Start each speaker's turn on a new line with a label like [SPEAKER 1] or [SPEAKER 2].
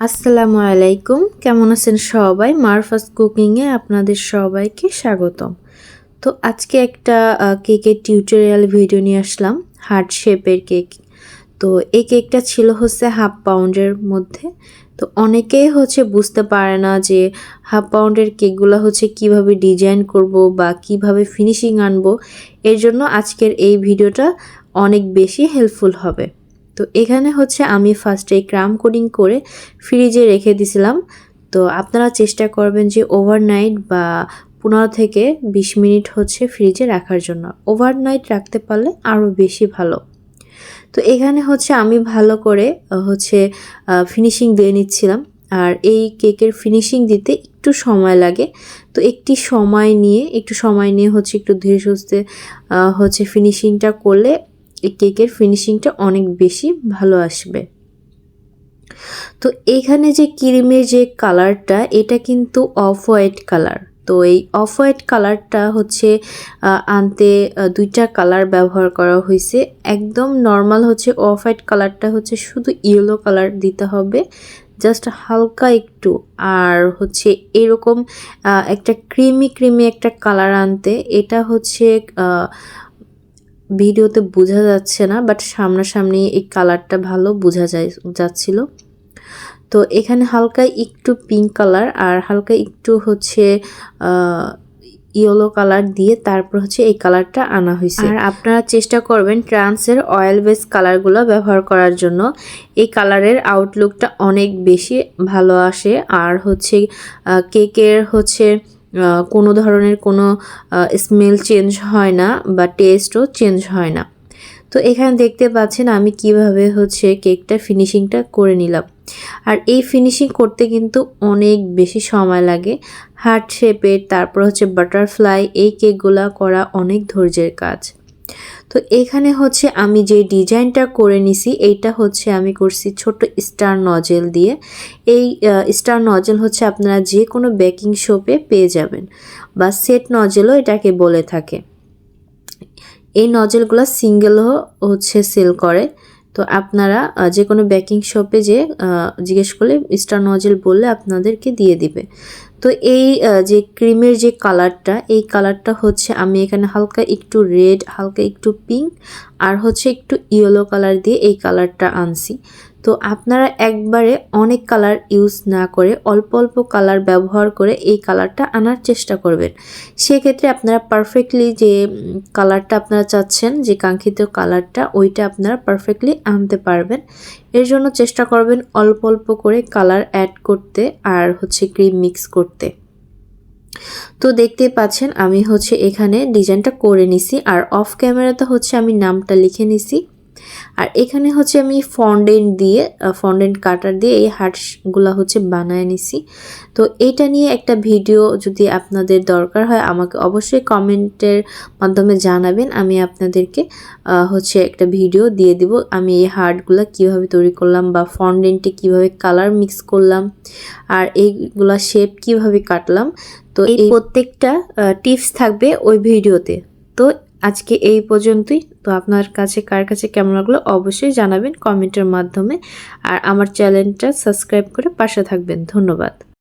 [SPEAKER 1] আসসালামু আলাইকুম। কেমন আছেন সবাই? মারফাস কুকিংয়ে আপনাদের সবাইকে স্বাগতম। তো আজকে একটা কেকের টিউটোরিয়াল ভিডিও নিয়ে আসলাম, হার্ট শেপের কেক। তো এই কেকটা ছিল হচ্ছে হাফ পাউন্ডের মধ্যে। তো অনেকেই হচ্ছে বুঝতে পারে না যে হাফ পাউন্ডের কেকগুলো হচ্ছে কীভাবে ডিজাইন করব বা কীভাবে ফিনিশিং আনব। এর জন্য আজকের এই ভিডিওটা অনেক বেশি হেল্পফুল হবে। তো এখানে হচ্ছে আমি ফার্স্টে ক্রাম কোডিং করে ফ্রিজে রেখে দিছিলাম। তো আপনারা চেষ্টা করবেন যে ওভারনাইট বা পনেরো থেকে বিশ মিনিট হচ্ছে ফ্রিজে রাখার জন্য। ওভারনাইট রাখতে পারলে আরও বেশি ভালো। তো এখানে হচ্ছে আমি ভালো করে হচ্ছে ফিনিশিং দিয়ে নিচ্ছিলাম। আর এই কেকের ফিনিশিং দিতে একটু সময় লাগে। তো একটি সময় নিয়ে, একটু সময় নিয়ে হচ্ছে একটু ধীরে সুস্থে হচ্ছে ফিনিশিংটা করলে এই কেকের ফিনিশিংটা অনেক বেশি ভালো আসবে। তো এখানে যে ক্রিমের যে কালারটা এটা কিন্তু অফ হোয়াইট কালার তো এই অফ হোয়াইট কালারটা হচ্ছে আনতে দুইটা কালার ব্যবহার করা হয়েছে। একদম নর্মাল হচ্ছে অফ হোয়াইট কালারটা হচ্ছে শুধু ইয়েলো কালার দিতে হবে জাস্ট হালকা একটু। আর হচ্ছে এরকম একটা ক্রিমি ক্রিমি একটা কালার আনতে, এটা হচ্ছে ভিডিওতে বোঝা যাচ্ছে না বাট সামনাসামনি এই কালারটা ভালো বোঝা যায়, যাচ্ছিল। তো এখানে হালকা একটু পিঙ্ক কালার আর হালকা একটু হচ্ছে ইয়েলো কালার দিয়ে তারপর হচ্ছে এই কালারটা আনা হয়েছে। আর আপনারা চেষ্টা করবেন ট্রান্সের অয়েল বেস কালারগুলো ব্যবহার করার জন্য। এই কালারের আউটলুকটা অনেক বেশি ভালো আসে। আর হচ্ছে কেকের হচ্ছে কোনো ধরনের কোনো স্মেল চেঞ্জ হয় না বা টেস্টও চেঞ্জ হয় না। তো এখানে দেখতে পাচ্ছেন আমি কীভাবে হচ্ছে কেকটা ফিনিশিংটা করে নিলাম। আর এই ফিনিশিং করতে কিন্তু অনেক বেশি সময় লাগে। হার্ট শেপের তারপর হচ্ছে বাটারফ্লাই এই কেকগুলা করা অনেক ধৈর্যের কাজ। তো এখানে হচ্ছে আমি যে ডিজাইনটা করে নিছি, এইটা হচ্ছে আমি করছি ছোট স্টার নজেল দিয়ে। এই স্টার নজেল হচ্ছে আপনারা যে কোনো বেকিং শপে পেয়ে যাবেন বা সেট নজেলও এটাকে বলে থাকে। এই নজেলগুলো সিঙ্গেলও হচ্ছে সেল করে। তো আপনারা যে কোনো বেকিং শপে যে জিজ্ঞেস করলে স্টার নজেল বললে আপনাদেরকে দিয়ে দিবে। তো এই যে ক্রিমের যে কালারটা এই কালারটা হচ্ছে আমি এখানে হালকা একটু রেড হালকা একটু পিঙ্ক আর হচ্ছে একটু ইয়েলো কালার দিয়ে এই কালারটা আনছি। তো আপনারা একবারে অনেক কালার ইউজ না করে অল্প অল্প কালার ব্যবহার করে এই কালারটা আনার চেষ্টা করবেন। সেক্ষেত্রে আপনারা পারফেক্টলি যে কালারটা আপনারা চাচ্ছেন, যে কাঙ্ক্ষিত কালারটা ওইটা আপনারা পারফেক্টলি আনতে পারবেন। এর জন্য চেষ্টা করবেন অল্প অল্প করে কালার অ্যাড করতে আর হচ্ছে ক্রিম মিক্স করতে। তো দেখতে পাচ্ছেন আমি হচ্ছে এখানে ডিজাইনটা করে নিছি আর অফ ক্যামেরাতে হচ্ছে আমি নামটা লিখে নিছি। আর এখানে হচ্ছে আমি ফন্ডেন্ট দিয়ে ফন্ডেন্ট কাটার দিয়ে এই হার্টসগুলো হচ্ছে বানায় নিছি। তো এটা নিয়ে একটা ভিডিও যদি আপনাদের দরকার হয়, আমাকে অবশ্যই কমেন্টের মাধ্যমে জানাবেন। আমি আপনাদেরকে হচ্ছে একটা ভিডিও দিয়ে দিব, আমি এই হার্টগুলো কীভাবে তৈরি করলাম বা ফন্ডেন্টে কীভাবে কালার মিক্স করলাম আর এইগুলা শেপ কীভাবে কাটলাম। তো এই প্রত্যেকটা টিপস থাকবে ওই ভিডিওতে। তো আজকে এই পর্যন্তই। তো আপনার কাছে, কার কাছে কেমন লাগল অবশ্যই জানাবেন কমেন্টের মাধ্যমে। আর আমার চ্যানেলটা সাবস্ক্রাইব করে পাশে থাকবেন। ধন্যবাদ।